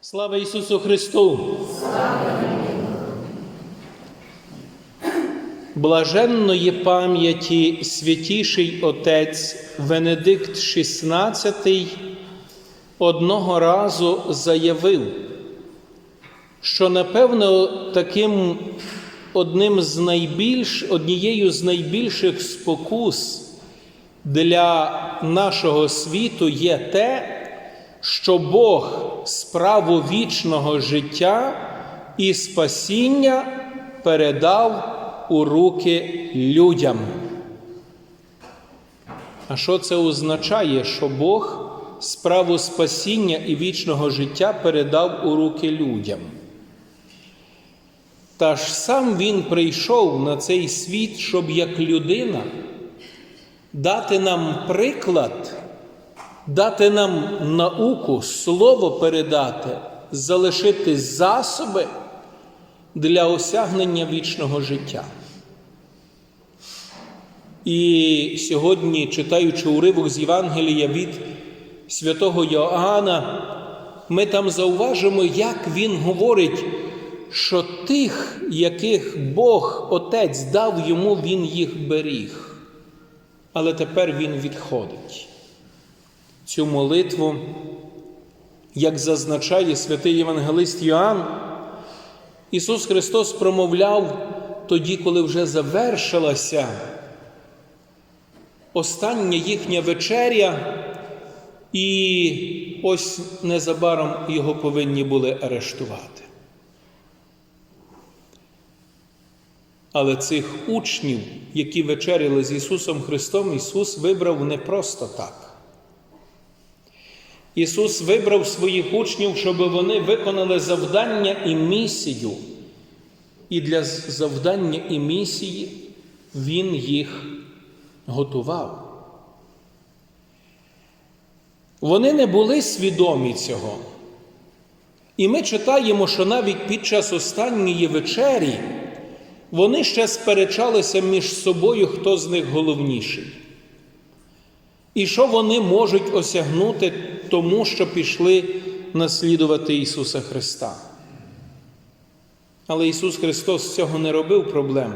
Слава Ісусу Христу! Блаженної пам'яті святіший Отець Венедикт XVI одного разу заявив, що напевно таким одним з найбільш, однією з найбільших спокус для нашого світу є те, що Бог справу вічного життя і спасіння передав у руки людям. А що це означає, що Бог справу спасіння і вічного життя передав у руки людям? Та ж сам Він прийшов на цей світ, щоб як людина дати нам приклад, дати нам науку, слово передати, залишити засоби для осягнення вічного життя. І сьогодні, читаючи уривок з Євангелія від святого Йоанна, ми там зауважимо, як він говорить, що тих, яких Бог Отець дав йому, Він їх беріг. Але тепер Він відходить. Цю молитву, як зазначає святий Євангелист Йоанн, Ісус Христос промовляв тоді, коли вже завершилася остання їхня вечеря, і ось незабаром його повинні були арештувати. Але цих учнів, які вечеряли з Ісусом Христом, Ісус вибрав не просто так. Ісус вибрав своїх учнів, щоб вони виконали завдання і місію. І для завдання і місії Він їх готував. Вони не були свідомі цього. І ми читаємо, що навіть під час останньої вечері вони ще сперечалися між собою, хто з них головніший. І що вони можуть осягнути тому, що пішли наслідувати Ісуса Христа. Але Ісус Христос з цього не робив проблем,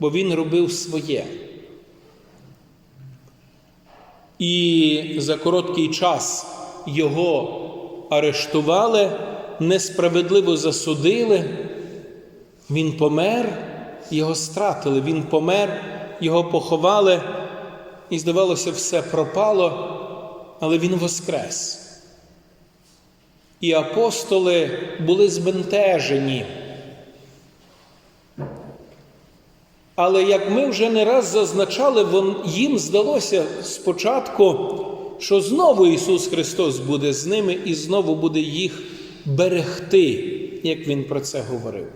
бо Він робив своє. І за короткий час Його арештували, несправедливо засудили, Він помер, його стратили, Він помер, його поховали, і, здавалося, все пропало, але Він воскрес. І апостоли були збентежені. Але як ми вже не раз зазначали, їм здалося спочатку, що знову Ісус Христос буде з ними і знову буде їх берегти, як Він про це говорив.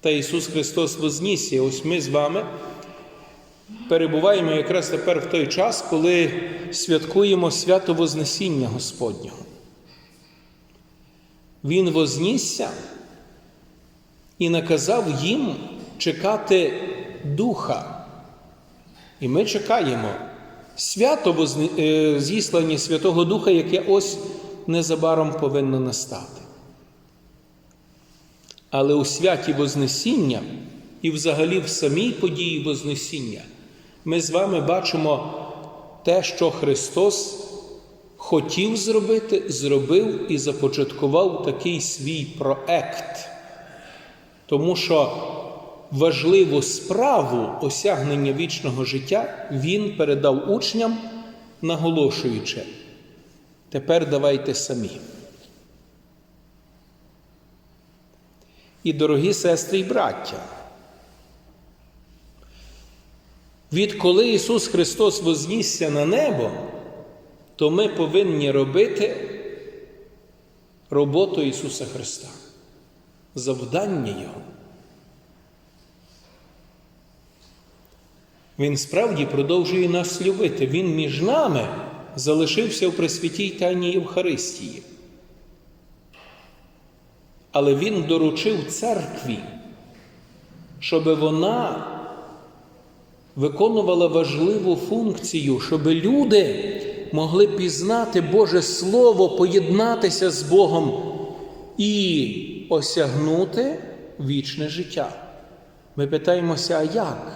Та Ісус Христос вознісся. Ось ми з вами перебуваємо якраз тепер в той час, коли святкуємо свято Вознесіння Господнього. Він вознісся і наказав їм чекати Духа. І ми чекаємо свято зіслання Святого Духа, яке ось незабаром повинно настати. Але у святі Вознесіння і взагалі в самій події Вознесіння ми з вами бачимо те, що Христос хотів зробити, зробив і започаткував такий свій проект. Тому що важливу справу осягнення вічного життя Він передав учням, наголошуючи, тепер давайте самі. І, дорогі сестри і браття, відколи Ісус Христос вознісся на небо, то ми повинні робити роботу Ісуса Христа, завдання Його. Він справді продовжує нас любити. Він між нами залишився в Пресвятій Тайній Євхаристії. Але Він доручив церкві, щоб вона виконувала важливу функцію, щоб люди могли пізнати Боже Слово, поєднатися з Богом і осягнути вічне життя. Ми питаємося, а як?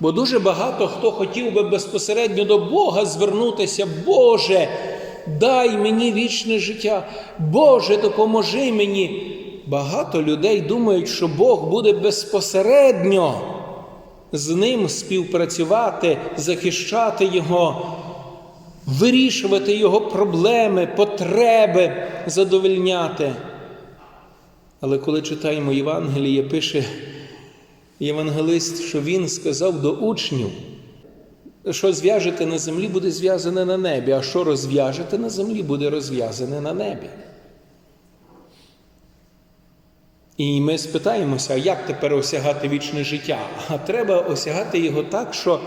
Бо дуже багато хто хотів би безпосередньо до Бога звернутися, Боже, дай мені вічне життя, Боже, допоможи мені. Багато людей думають, що Бог буде безпосередньо з ним співпрацювати, захищати Його, вирішувати Його проблеми, потреби задовольняти. Але коли читаємо Євангеліє, пише євангелист, що він сказав до учнів, що зв'яжете на землі, буде зв'язане на небі, а що розв'яжете на землі, буде розв'язане на небі. І ми спитаємося, як тепер осягати вічне життя? А треба осягати його так, що,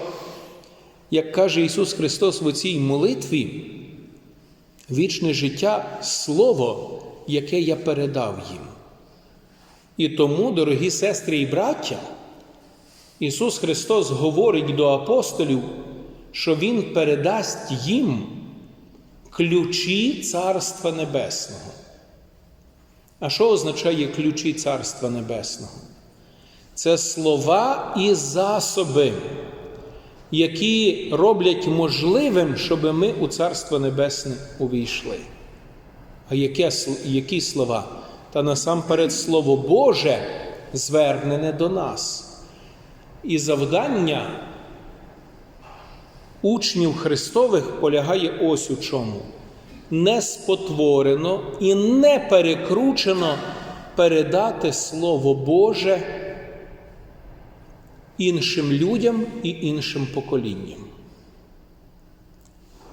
як каже Ісус Христос в цій молитві, вічне життя Слово, яке я передав їм. І тому, дорогі сестри і браття, Ісус Христос говорить до апостолів, що Він передасть їм ключі Царства Небесного. А що означає ключі Царства Небесного? Це слова і засоби, які роблять можливим, щоб ми у Царство Небесне увійшли. А яке, які слова? Та насамперед Слово Боже звернене до нас. І завдання учнів Христових полягає ось у чому. Не спотворено і не перекручено передати Слово Боже іншим людям і іншим поколінням.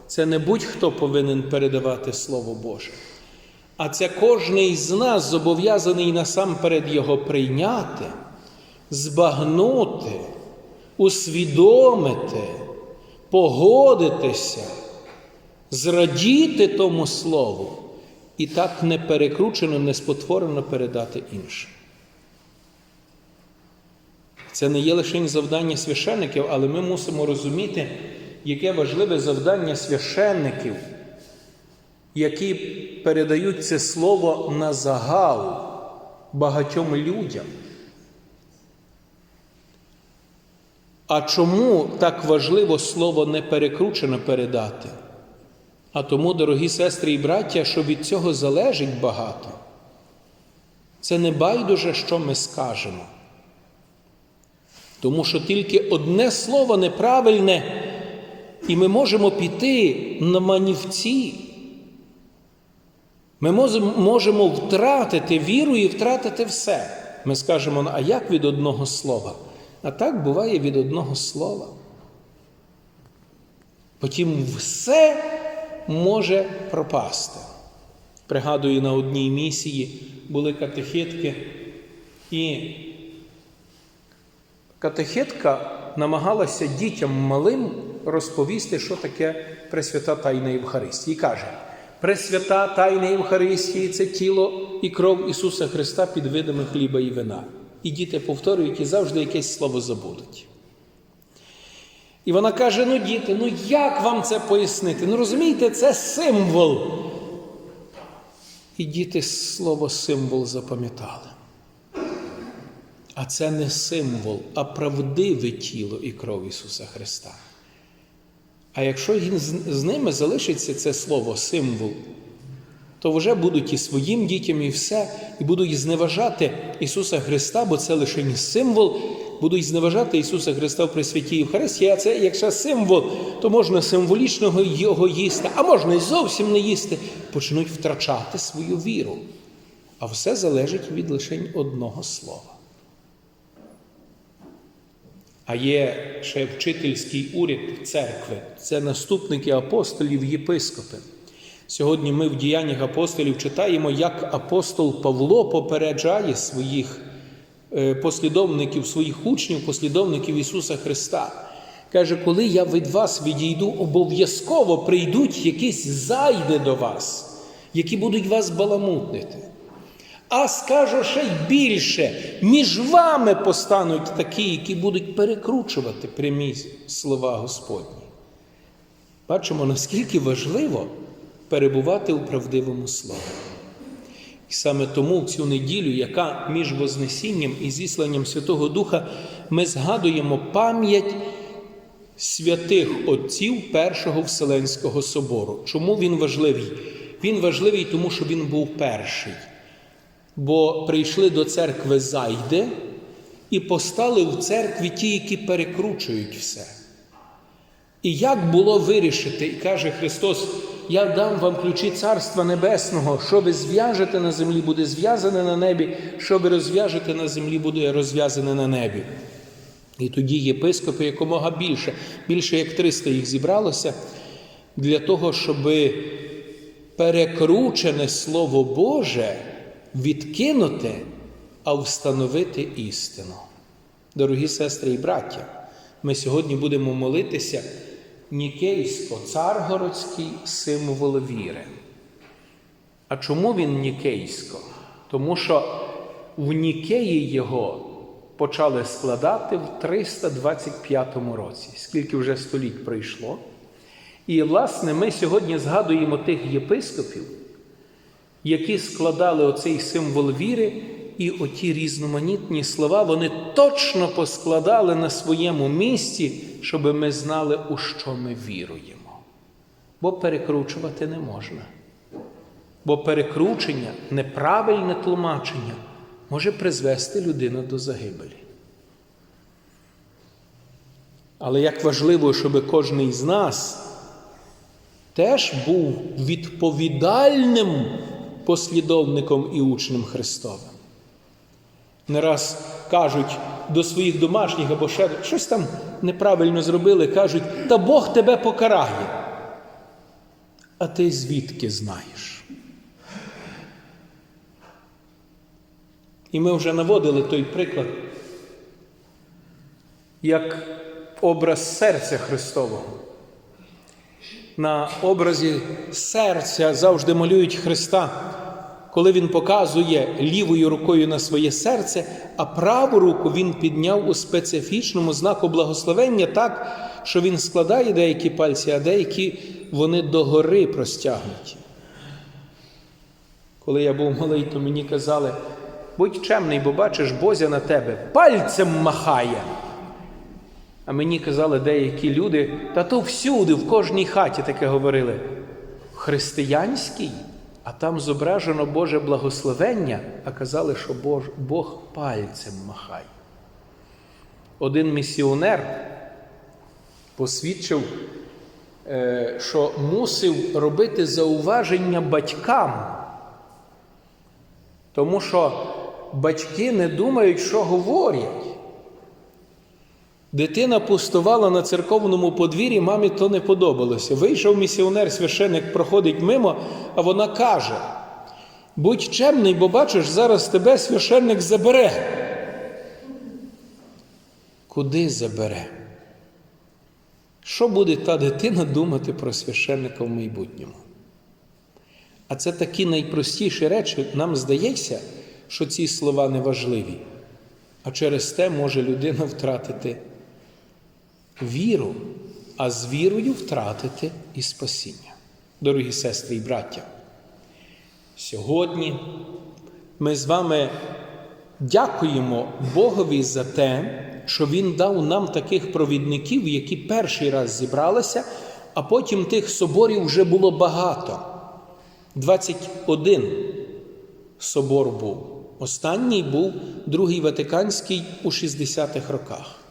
Це не будь-хто повинен передавати Слово Боже. А це кожний з нас зобов'язаний насамперед його прийняти, збагнути, усвідомити, погодитися, зрадіти тому слову і так не перекручено, не передати іншим. Це не є лише завдання священників, але ми мусимо розуміти, яке важливе завдання священників які передають це слово на загал багатьом людям. А чому так важливо слово не перекручено передати? А тому, дорогі сестри і браття, що від цього залежить багато. Це не байдуже, що ми скажемо. Тому що тільки одне слово неправильне, і ми можемо піти на манівці. Ми можемо втратити віру і втратити все. Ми скажемо, а як від одного слова? А так буває від одного слова. Потім все може пропасти. Пригадую, на одній місії були катехітки, і катехітка намагалася дітям малим розповісти, що таке Пресвята Тайна Євхаристії. І каже, Пресвята Тайна Євхаристії це тіло і кров Ісуса Христа під видами хліба і вина. І діти повторюють і завжди якесь слово забудуть. І вона каже: ну, діти, ну як вам це пояснити? Ну розумієте, це символ. І діти слово символ запам'ятали. А це не символ, а правдиве тіло і кров Ісуса Христа. А якщо з ними залишиться це слово символ, то вже будуть і своїм дітям, і все, і будуть зневажати Ісуса Христа, бо це лише символ, будуть зневажати Ісуса Христа в Пресвятій Євхаристії, а це якщо символ, то можна символічного його їсти, а можна й зовсім не їсти, почнуть втрачати свою віру. А все залежить від лише одного слова. А є ще вчительський уряд церкви, це наступники апостолів, єпископи. Сьогодні ми в діяннях апостолів читаємо, як апостол Павло попереджає своїх послідовників, своїх учнів, послідовників Ісуса Христа. Каже, коли я від вас відійду, обов'язково прийдуть якісь зайди до вас, які будуть вас баламутнити. А скажу ще й більше, між вами постануть такі, які будуть перекручувати прямі слова Господні. Бачимо, наскільки важливо перебувати у правдивому слові. Саме тому в цю неділю, яка між Вознесінням і зісланням Святого Духа, ми згадуємо пам'ять святих отців Першого Вселенського собору. Чому він важливий? Він важливий, тому що він був перший. Бо прийшли до церкви зайди і постали в церкві ті, які перекручують все. І як було вирішити, і каже Христос: Я дам вам ключі Царства Небесного, що ви зв'яжете на землі, буде зв'язане на небі, що ви розв'яжете на землі, буде розв'язане на небі. І тоді єпископи якомога більше, більше як 300 їх зібралося, для того, щоб перекручене Слово Боже відкинути, а встановити істину. Дорогі сестри і браття, ми сьогодні будемо молитися Нікейсько, царгородський символ віри. А чому він Нікейсько? Тому що в Нікеї його почали складати в 325 році, скільки вже століть пройшло. І, власне, ми сьогодні згадуємо тих єпископів, які складали оцей символ віри, і оті різноманітні слова вони точно поскладали на своєму місці, щоб ми знали, у що ми віруємо. Бо перекручувати не можна. Бо перекручення, неправильне тлумачення може призвести людину до загибелі. Але як важливо, щоб кожен із нас теж був відповідальним послідовником і учнем Христовим. Не раз кажуть до своїх домашніх або ще щось там неправильно зробили, кажуть, та Бог тебе покарає. А ти звідки знаєш? І ми вже наводили той приклад, як образ серця Христового. На образі серця завжди малюють Христа, коли Він показує лівою рукою на своє серце, а праву руку Він підняв у специфічному знаку благословення так, що Він складає деякі пальці, а деякі вони догори простягнуті. Коли я був малий, то мені казали, будь чемний, бо бачиш, Бозя на тебе пальцем махає. А мені казали деякі люди, та то всюди, в кожній хаті таке говорили. Християнський, а там зображено Боже благословення, а казали, що Бог, пальцем махає. Один місіонер посвідчив, е, що мусив робити зауваження батькам, тому що батьки не думають, що говорять. Дитина пустувала на церковному подвір'ї, мамі то не подобалося. Вийшов місіонер, священик проходить мимо, а вона каже: будь чемний, бо бачиш, зараз тебе священник забере. Куди забере? Що буде та дитина думати про священника в майбутньому? А це такі найпростіші речі, нам здається, що ці слова не важливі, а через те може людина втратити віру, а з вірою втратити і спасіння. Дорогі сестри і браття, сьогодні ми з вами дякуємо Богові за те, що Він дав нам таких провідників, які перший раз зібралися, а потім тих соборів вже було багато. 21 собор був. Останній був Другий Ватиканський у 60-х роках.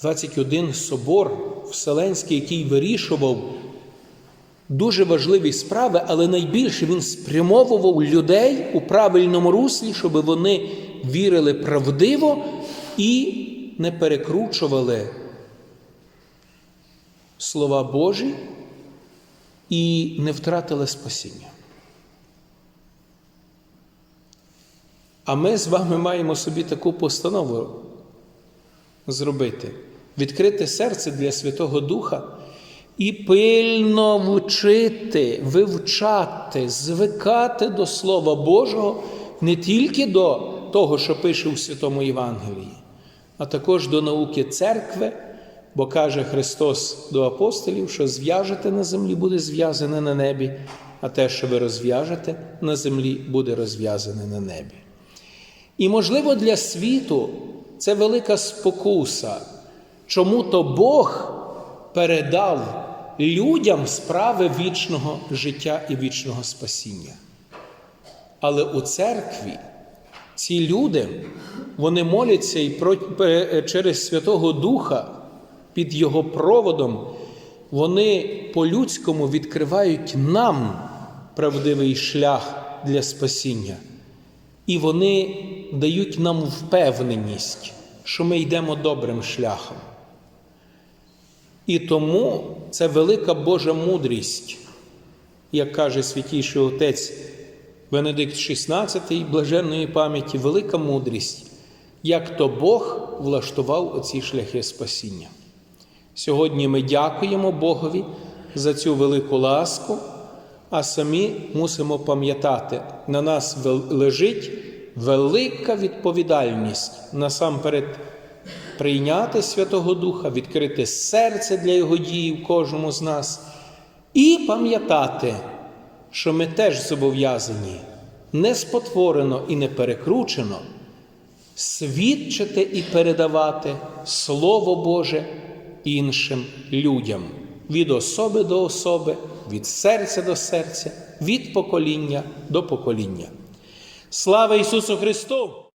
21 собор Вселенський, який вирішував дуже важливі справи, але найбільше він спрямовував людей у правильному руслі, щоб вони вірили правдиво і не перекручували слова Божі і не втратили спасіння. А ми з вами маємо собі таку постанову зробити відкрити серце для Святого Духа і пильно вчити, вивчати, звикати до Слова Божого не тільки до того, що пише у Святому Євангелії, а також до науки церкви, Бо каже Христос до апостолів, що зв'яжете на землі, буде зв'язане на небі, а те, що ви розв'яжете на землі, буде розв'язане на небі. І, можливо, для світу це велика спокуса, чому то Бог передав людям справи вічного життя і вічного спасіння. Але у церкві ці люди, вони моляться і через Святого Духа під Його проводом, вони по-людському відкривають нам правдивий шлях для спасіння. І вони дають нам впевненість, що ми йдемо добрим шляхом. І тому це велика Божа мудрість, як каже святійший отець Бенедикт XVI блаженної пам'яті, велика мудрість, як то Бог влаштував оці шляхи спасіння. Сьогодні ми дякуємо Богові за цю велику ласку, а самі мусимо пам'ятати, на нас лежить велика відповідальність насамперед прийняти Святого Духа, відкрити серце для Його дії в кожному з нас і пам'ятати, що ми теж зобов'язані не спотворено і не перекручено свідчити і передавати Слово Боже іншим людям від особи до особи, від серця до серця, від покоління до покоління. Слава Ісусу Христу!